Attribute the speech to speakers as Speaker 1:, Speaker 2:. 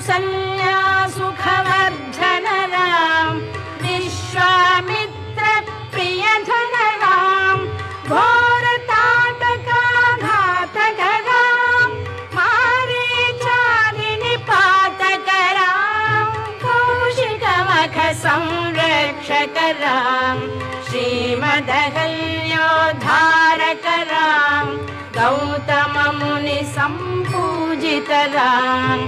Speaker 1: किरण कुल मण्डन राम श्रीमद्दशरथ नन्दन राम कौसल्या सुखवर्धन राम विश्वामित्र प्रियधन राम घोरताटकाघातक राम मारीचादिनि पातक राम कौशिकमख संरक्षक राम श्रीमदहल्योद्धारक राम गौतम मुनि सम्पूजित राम